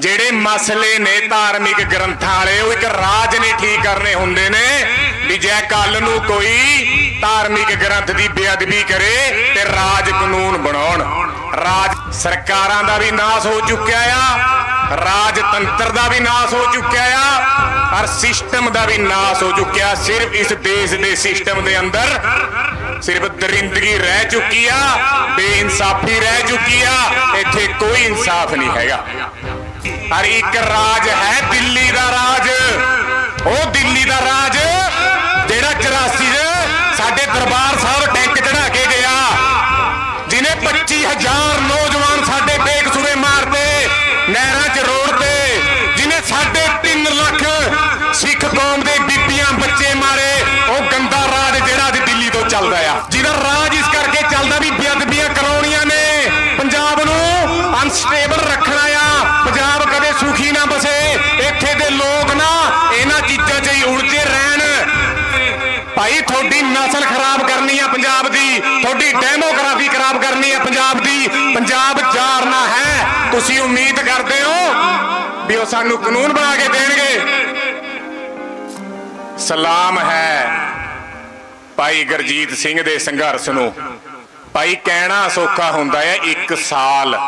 ਜਿਹੜੇ ਮਸਲੇ ਨੇ ਧਾਰਮਿਕ ਗ੍ਰੰਥਾਂ ਵਾਲੇ, ਉਹ ਇੱਕ ਰਾਜ ਨੇ ਠੀਕ ਕਰਨੇ ਹੁੰਦੇ ਨੇ। ਵੀ ਜੇ ਕੱਲ ਨੂੰ ਕੋਈ ਧਾਰਮਿਕ ਗ੍ਰੰਥ ਦੀ ਬੇਅਦਬੀ ਕਰੇ, ਤੇ ਰਾਜ ਕਾਨੂੰਨ ਬਣਾਉਣ। ਰਾਜ ਸਰਕਾਰਾਂ ਦਾ ਵੀ ਨਾਸ ਹੋ ਚੁੱਕਿਆ ਆ, ਰਾਜਤੰਤਰ ਦਾ ਵੀ ਨਾਸ ਹੋ ਚੁੱਕਿਆ ਆ, ਔਰ ਸਿਸਟਮ ਦਾ ਵੀ ਨਾਸ ਹੋ ਚੁੱਕਿਆ। ਸਿਰਫ ਇਸ ਦੇਸ਼ ਦੇ ਸਿਸਟਮ ਦੇ ਅੰਦਰ ਸਿਰਫ ਦਰਿੰਦਗੀ ਰਹਿ ਚੁੱਕੀ ਆ, ਬੇਇਨਸਾਫੀ ਰਹਿ ਚੁੱਕੀ ਆ, ਇੱਥੇ ਕੋਈ ਇਨਸਾਫ ਨਹੀਂ ਹੈਗਾ। ਔਰ ਇੱਕ ਰਾਜ ਹੈ ਦਿੱਲੀ ਦਾ ਰਾਜ। ਉਹ ਦਿੱਲੀ ਦਾ ਰਾਜ ਜਿਹੜਾ 84 ਚ ਸਾਡੇ ਦਰਬਾਰ ਸਾਹਿਬ ਇਹਨਾਂ ਚੀਜ਼ਾਂ 'ਚ ਹੀ ਉਲਝੇ ਰਹਿਣ। ਭਾਈ, ਤੁਹਾਡੀ ਨਸਲ ਖਰਾਬ ਕਰਨੀ ਆ ਪੰਜਾਬ ਦੀ। ਤੁਹਾਡੀ ਡੈਮੋਗ੍ਰਾਫੀ ਖਰਾਬ ਕਰਨੀ ਆ ਪੰਜਾਬ ਦੀ। ਪੰਜਾਬ ਜਾਰਨਾ ਹੈ। ਤੁਸੀਂ ਉਮੀਦ ਕਰਦੇ ਹੋ ਵੀ ਉਹ ਸਾਨੂੰ ਕਾਨੂੰਨ ਬਣਾ ਕੇ ਦੇਣਗੇ? ਸਲਾਮ ਹੈ ਭਾਈ ਗੁਰਜੀਤ ਸਿੰਘ ਦੇ ਸੰਘਰਸ਼ ਨੂੰ। ਭਾਈ, ਕਹਿਣਾ ਸੌਖਾ ਹੁੰਦਾ ਹੈ, ਇੱਕ ਸਾਲ।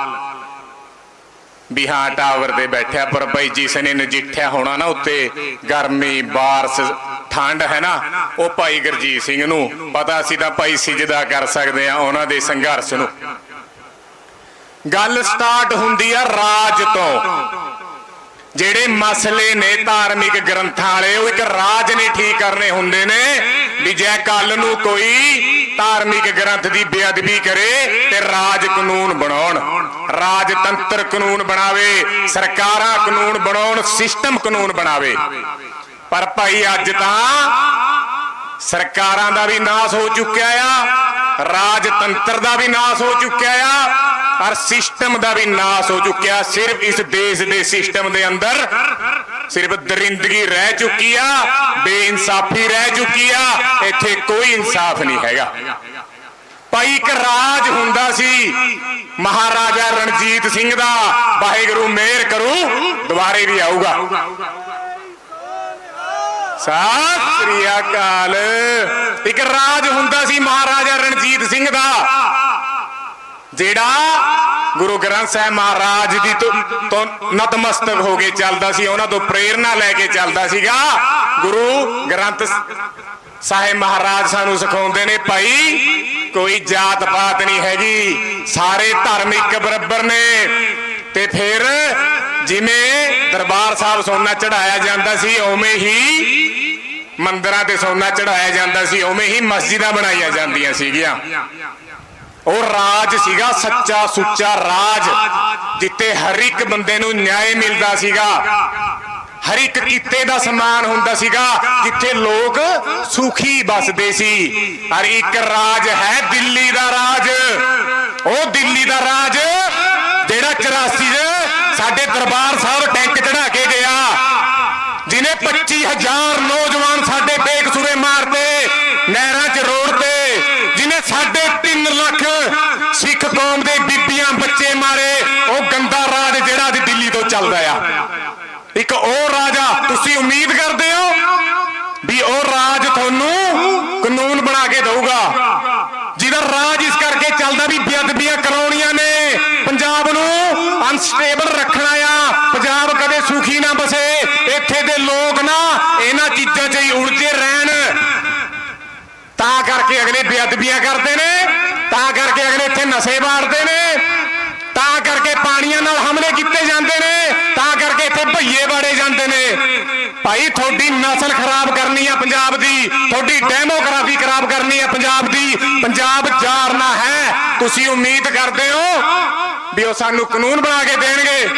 ਵੀ ਹਾਂ, ਟਾਵਰ ਤੇ ਬੈਠਿਆ, ਪਰ ਭਾਈ ਜਿਸ ਨੇ ਨਜਿੱਠਿਆ ਹੋਣਾ ਨਾ ਉੱਤੇ। ਗਰਮੀ, ਬਾਰਸ, ਠੰਡ ਹੈ ਨਾ, ਉਹ ਭਾਈ ਗੁਰਜੀਤ ਸਿੰਘ ਨੂੰ ਪਤਾ ਸੀ ਤਾਂ ਭਾਈ ਸਿਜਦਾ ਕਰ ਸਕਦੇ ਆ ਉਹਨਾਂ ਦੇ ਸੰਘਰਸ਼ ਨੂੰ। ਗੱਲ ਸਟਾਰਟ ਹੁੰਦੀ ਆ ਰਾਜ ਤੋਂ। ਜਿਹੜੇ ਮਸਲੇ ਨੇ ਧਾਰਮਿਕ ਗ੍ਰੰਥਾਂ ਵਾਲੇ, ਉਹ ਇੱਕ ਰਾਜ ਨੇ ਠੀਕ ਕਰਨੇ ਹੁੰਦੇ ਨੇ। ਵੀ ਜੇ ਕੱਲ ਨੂੰ ਕੋਈ ਧਾਰਮਿਕ ਗ੍ਰੰਥ ਦੀ ਬੇਅਦਬੀ ਕਰੇ ਤੇ ਰਾਜ ਕਾਨੂੰਨ ਬਣਾਉਣ। ਰਾਜਤੰਤਰ ਕਾਨੂੰਨ ਬਣਾਵੇ, ਸਰਕਾਰਾਂ ਕਾਨੂੰਨ ਬਣਾਉਣ, ਸਿਸਟਮ ਕਾਨੂੰਨ ਬਣਾਵੇ। ਪਰ ਭਾਈ ਅੱਜ ਤਾਂ ਸਰਕਾਰਾਂ ਦਾ ਵੀ ਨਾਸ ਹੋ ਚੁੱਕਿਆ ਆ ਰਾਜਤੰਤਰ ਦਾ ਵੀ ਨਾਸ ਹੋ ਚੁੱਕਿਆ ਆ, ਔਰ ਸਿਸਟਮ ਦਾ ਵੀ ਨਾਸ ਹੋ ਚੁੱਕਿਆ। ਸਿਰਫ ਇਸ ਦੇਸ਼ ਦੇ ਸਿਸਟਮ ਦੇ ਅੰਦਰ ਸਿਰਫ ਦਰਿੰਦਗੀ ਰਹਿ ਚੁੱਕੀ ਆ, ਬੇਇਨਸਾਫੀ ਰਹਿ ਚੁੱਕੀ ਆ, ਇੱਥੇ ਕੋਈ ਇਨਸਾਫ ਨਹੀਂ ਹੈਗਾ। ਭਾਈ ਇੱਕ ਰਾਜ ਹੁੰਦਾ ਸੀ, ਮਹਾਰਾਜਾ ਰਣਜੀਤ ਸਿੰਘ ਦਾ, ਵਾਹਿਗੁਰੂ ਮਿਹਰ ਕਰੂ, ਦੁਬਾਰੇ ਵੀ ਆਊਗਾ। ਸਤਿ ਸ੍ਰੀ ਅਕਾਲ। ਇੱਕ ਰਾਜ ਹੁੰਦਾ ਸੀ ਮਹਾਰਾਜਾ ਰਣਜੀਤ ਸਿੰਘ ਦਾ ਜਿਹੜਾ ਗੁਰੂ ਗ੍ਰੰਥ ਸਾਹਿਬ ਮਹਾਰਾਜ ਦੀ ਤੋਂ ਨਤਮਸਤਕ ਹੋ ਕੇ ਚੱਲਦਾ ਸੀ, ਉਹਨਾਂ ਤੋਂ ਪ੍ਰੇਰਣਾ ਲੈ ਕੇ ਚੱਲਦਾ ਸੀਗਾ। ਗੁਰੂ ਗ੍ਰੰਥ ਸਾਹਿਬ ਮਹਾਰਾਜ ਸਾਨੂੰ ਸਿਖਾਉਂਦੇ ਨੇ, ਭਾਈ ਕੋਈ ਜਾਤ ਪਾਤ ਨਹੀਂ ਹੈਗੀ, ਸਾਰੇ ਧਰਮ ਇੱਕ ਬਰਾਬਰ ਨੇ। ਤੇ ਫਿਰ ਜਿਵੇਂ ਦਰਬਾਰ ਸਾਹਿਬ ਸੋਨਾ ਚੜਾਇਆ ਜਾਂਦਾ ਸੀ, ਉਵੇਂ ਹੀ ਮੰਦਰਾਂ ਤੇ ਸੋਨਾ ਚੜਾਇਆ ਜਾਂਦਾ ਸੀ, ਉਵੇਂ ਹੀ ਮਸਜਿਦਾਂ ਬਣਾਈਆਂ ਜਾਂਦੀਆਂ ਸੀਗੀਆਂ। ਉਹ ਰਾਜ ਸੀਗਾ ਸੱਚਾ ਸੁੱਚਾ ਰਾਜ ਜਿੱਤੇ ਹਰ ਇੱਕ ਬੰਦੇ ਨੂੰ ਨਿਆਂ ਮਿਲਦਾ ਸੀਗਾ। ਹਰ ਇੱਕ ਕਿੱਤੇ ਦਾ ਸਨਮਾਨ ਹੁੰਦਾ ਸੀਗਾ ਜਿੱਥੇ ਲੋਕ ਸੁਖੀ ਬਸਦੇ ਸੀ। ਔਰ ਇੱਕ ਰਾਜ ਹੈ ਦਿੱਲੀ ਦਾ ਰਾਜ। ਉਹ ਦਿੱਲੀ ਦਾ ਰਾਜ ਜਿਹੜਾ 84 ਚ ਸਾਡੇ ਦਰਬਾਰ ਸਾਹਿਬ ਟੈਂਕ ਚੜਾ ਕੇ ਗਿਆ। ਜਿਨੇ 25000 ਨੌਜਵਾਨ ਸਾਡੇ ਬੇਕਸੂਰੇ ਮਾਰਤੇ। ਨਹਿਰਾਂ 'ਚ ਰੋੜ ਤੇ ਜਿਨੇ ਸਾਡੇ 3 ਲੱਖ ਸਿੱਖ ਕੌਮ ਦੇ ਬੀਬੀਆਂ ਬੱਚੇ ਮਾਰੇ ਉਹ ਗੰਦਾ ਰਾਜ ਜਿਹੜਾ ਅੱਜ ਦਿੱਲੀ ਤੋਂ ਚੱਲਦਾ ਆ ਇੱਕ ਉਹ ਰਾਜਾ ਤੁਸੀਂ ਉਮੀਦ ਕਰਦੇ ਹੋ ਵੀ ਉਹ ਰਾਜ ਤੁਹਾਨੂੰ ਕਾਨੂੰਨ ਬਣਾ ਕੇ ਦਊਗਾ? ਜਿਹਦਾ ਰਾਜ ਇਸ ਕਰਕੇ ਚੱਲਦਾ ਵੀ ਬੇਅਦਬੀਆਂ ਕਰਾਉਣੀਆਂ ਨੇ। ਪੰਜਾਬ ਨੂੰ ਅਨਸਟੇਬਲ ਰੱਖਣਾ ਆ ਪੰਜਾਬ ਕਦੇ ਸੁਖੀ ਨਾ ਬਸੇ। ਇੱਥੇ ਦੇ ਲੋਕ ਨਾ ਇਹਨਾਂ ਚੀਜ਼ਾਂ 'ਚ ਹੀ ਉਲਝੇ ਰਹਿਣ। ਤਾਂ ਕਰਕੇ ਅਗਲੇ ਬੇਅਦਬੀਆਂ ਕਰਦੇ ਨੇ। ਤਾਂ ਕਰਕੇ ਅਗਲੇ ਇੱਥੇ ਨਸ਼ੇ ਵਾਰਦੇ ਨੇ ਤਾਂ ਕਰਕੇ ਪਾਣੀਆਂ ਨਾਲ ਹਮਲੇ ਕੀਤੇ ਜਾਂਦੇ ਨੇ ਤਾਂ ਕਰਕੇ ਇੱਥੇ ਭਈਏ ਵਾੜੇ ਜਾਂਦੇ ਨੇ ਭਾਈ, ਤੁਹਾਡੀ ਨਸਲ ਖਰਾਬ ਕਰਨੀ ਆ ਪੰਜਾਬ ਦੀ, ਤੁਹਾਡੀ ਡੈਮੋਗ੍ਰਾਫੀ ਖਰਾਬ ਕਰਨੀ ਆ ਪੰਜਾਬ ਦੀ। ਪੰਜਾਬ ਜਾਰਨਾ ਹੈ। ਤੁਸੀਂ ਉਮੀਦ ਕਰਦੇ ਹੋ ਵੀ ਉਹ ਸਾਨੂੰ ਕਾਨੂੰਨ ਬਣਾ ਕੇ ਦੇਣਗੇ?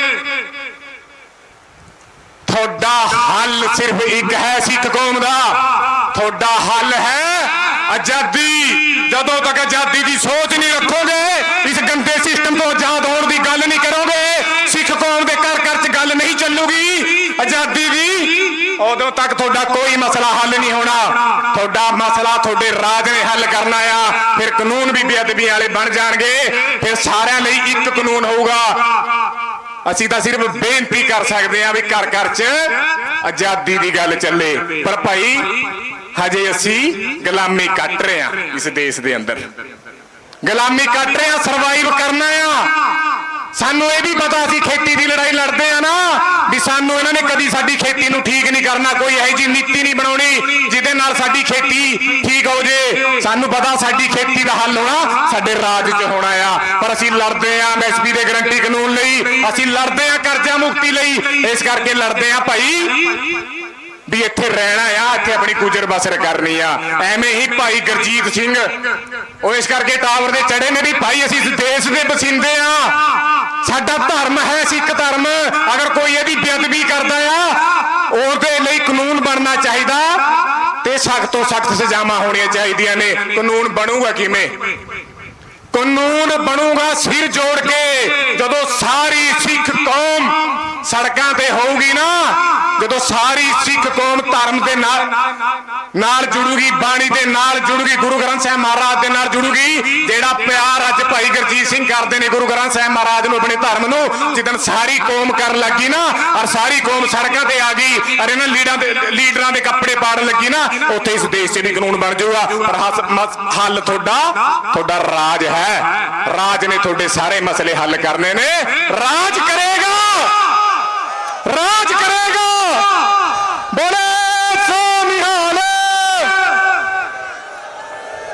ਤੁਹਾਡਾ ਹੱਲ ਸਿਰਫ ਇੱਕ ਹੈ ਸਿੱਖ ਕੌਮ ਦਾ। ਤੁਹਾਡਾ ਹੱਲ ਹੈ ਆਜ਼ਾਦੀ। ਜਦੋਂ ਤੱਕ ਆਜ਼ਾਦੀ ਦੀ ਸੋਚ ਨਹੀਂ ਰੱਖੋਗੇ, ਇਸ ਗੰਦੇ ਸਿਸਟਮ ਤੋਂ ਆਜ਼ਾਦ ਹੋਣ ਦੀ ਗੱਲ ਨਹੀਂ ਕਰੋਗੇ, ਸਿੱਖ ਕੌਮ ਦੇ ਘਰ ਘਰ 'ਚ ਗੱਲ ਨਹੀਂ ਚੱਲੂਗੀ। ਆਜ਼ਾਦੀ ਦੀ ਉਦੋਂ ਤੱਕ ਤੁਹਾਡਾ ਕੋਈ ਮਸਲਾ ਹੱਲ ਨਹੀਂ ਹੋਣਾ। ਤੁਹਾਡਾ ਮਸਲਾ ਤੁਹਾਡੇ ਰਾਜ ਨੇ ਹੱਲ ਕਰਨਾ ਆ। ਫਿਰ ਕਾਨੂੰਨ ਵੀ ਬੇਅਦਬੀ ਵਾਲੇ ਬਣ ਜਾਣਗੇ। ਫਿਰ ਸਾਰਿਆਂ ਲਈ ਇੱਕ ਕਾਨੂੰਨ ਹੋਊਗਾ। ਅਸੀਂ ਤਾਂ ਸਿਰਫ ਬੇਨਤੀ ਕਰ ਸਕਦੇ ਹਾਂ ਵੀ ਘਰ ਘਰ 'ਚ ਆਜ਼ਾਦੀ ਦੀ ਗੱਲ ਚੱਲੇ। ਪਰ ਭਾਈ, ਹਜੇ ਅਸੀਂ ਗੁਲਾਮੀ ਕੱਟ ਰਹੇ ਹਾਂ ਇਸ ਦੇਸ਼ ਦੇ ਅੰਦਰ। ਗੁਲਾਮੀ ਕੱਟ ਰਹੇ ਹਾਂ ਸਰਵਾਈਵ ਕਰਨਾ ਆ। ਸਾਨੂੰ ਇਹ ਵੀ ਪਤਾ ਅਸੀਂ ਖੇਤੀ ਦੀ ਲੜਾਈ ਲੜਦੇ ਆ ਨਾ। ਵੀ ਸਾਨੂੰ ਇਹਨਾਂ ਨੇ ਕਦੀ ਸਾਡੀ ਖੇਤੀ ਨੂੰ ਠੀਕ ਨਹੀਂ ਕਰਨਾ, ਕੋਈ ਇਹੋ ਜਿਹੀ ਨੀਤੀ ਨਹੀਂ ਬਣਾਉਣੀ ਜਿਹਦੇ ਨਾਲ ਸਾਡੀ ਖੇਤੀ ਠੀਕ ਹੋ ਜੇ। ਸਾਨੂੰ ਪਤਾ ਸਾਡੀ ਖੇਤੀ ਦਾ ਹੱਲ ਹੋਣਾ ਸਾਡੇ ਰਾਜ 'ਚ ਹੋਣਾ ਆ। ਪਰ ਅਸੀਂ ਲੜਦੇ ਆ ਐਮਐਸਪੀ ਦੇ ਗਰੰਟੀ ਕਾਨੂੰਨ ਲਈ। ਅਸੀਂ ਲੜਦੇ ਆ ਕਰਜ਼ਾ ਮੁਕਤੀ ਲਈ। ਇਸ ਕਰਕੇ ਲੜਦੇ ਆ ਭਾਈ। ਵੀ ਇੱਥੇ ਰਹਿਣਾ ਆ, ਇੱਥੇ ਆਪਣੀ ਗੁਜ਼ਰ ਬਸਰ ਕਰਨੀ ਆ। ਐਵੇਂ ਹੀ ਭਾਈ ਗੁਰਜੀਤ ਸਿੰਘ। ਉਹ ਇਸ ਕਰਕੇ ਟਾਵਰ ਦੇ ਚੜੇ ਨੇ ਵੀ ਭਾਈ, ਅਸੀਂ ਦੇਸ਼ ਦੇ ਵਸਿੰਦੇ ਆ। ਸਾਡਾ ਧਰਮ ਹੈ, ਸਿੱਖ ਧਰਮ। ਅਗਰ ਕੋਈ ਇਹਦੀ ਬੇਅਦਬੀ ਕਰਦਾ ਆ ਉਹਦੇ ਲਈ ਕਾਨੂੰਨ ਬਣਨਾ ਚਾਹੀਦਾ। ਤੇ ਸਖਤ ਤੋਂ ਸਖਤ ਸਜ਼ਾਵਾਂ ਹੋਣੀਆਂ ਚਾਹੀਦੀਆਂ ਨੇ। ਕਾਨੂੰਨ ਬਣੂਗਾ ਕਿਵੇਂ? ਕਾਨੂੰਨ ਬਣੂਗਾ ਸਿਰ ਜੋੜ ਕੇ। ਜਦੋਂ ਸਾਰੀ ਸਿੱਖ ਕੌਮ ਸੜਕਾਂ ਤੇ ਹੋਊਗੀ ਨਾ, ਜਦੋਂ ਸਾਰੀ ਸਿੱਖ ਕੌਮ ਧਰਮ ਦੇ ਨਾਲ ਨਾਲ ਜੁੜੂਗੀ, ਬਾਣੀ ਦੇ ਨਾਲ ਜੁੜੂਗੀ, ਗੁਰੂ ਗ੍ਰੰਥ ਸਾਹਿਬ ਮਹਾਰਾਜ ਦੇ ਨਾਲ ਜੁੜੂਗੀ, ਜਿਹੜਾ ਪਿਆਰ ਅੱਜ ਭਾਈ ਗੁਰਜੀਤ ਸਿੰਘ ਕਰਦੇ ਨੇ ਗੁਰੂ ਗ੍ਰੰਥ ਸਾਹਿਬ ਮਹਾਰਾਜ ਨੂੰ ਆਪਣੇ ਧਰਮ ਨੂੰ, ਜਿੱਦਣ ਸਾਰੀ ਕੌਮ ਕਰਨ ਲੱਗੀ ਨਾ, ਔਰ ਸਾਰੀ ਕੌਮ ਸੜਕਾਂ ਤੇ ਆ ਗਈ, ਔਰ ਇਹਨਾਂ ਲੀਡਰਾਂ ਦੇ ਲੀਡਰਾਂ ਦੇ ਕੱਪੜੇ ਪਾੜਨ ਲੱਗੀ ਨਾ, ਉੱਥੇ ਇਸ ਦੇਸ਼ 'ਚ ਵੀ ਕਾਨੂੰਨ ਬਣ ਜਾਊਗਾ। ਪਰ ਹੱਸ- ਹੱਲ ਤੁਹਾਡਾ ਤੁਹਾਡਾ ਰਾਜ ਹੈ। ਰਾਜ ਨੇ ਤੁਹਾਡੇ ਸਾਰੇ ਮਸਲੇ ਹੱਲ ਕਰਨੇ ਨੇ। ਰਾਜ ਕਰੇਗਾ ਰਾਜ ਕਰੇਗਾ ਬੋਲੇ ਸੋ ਨਿਹਾਲ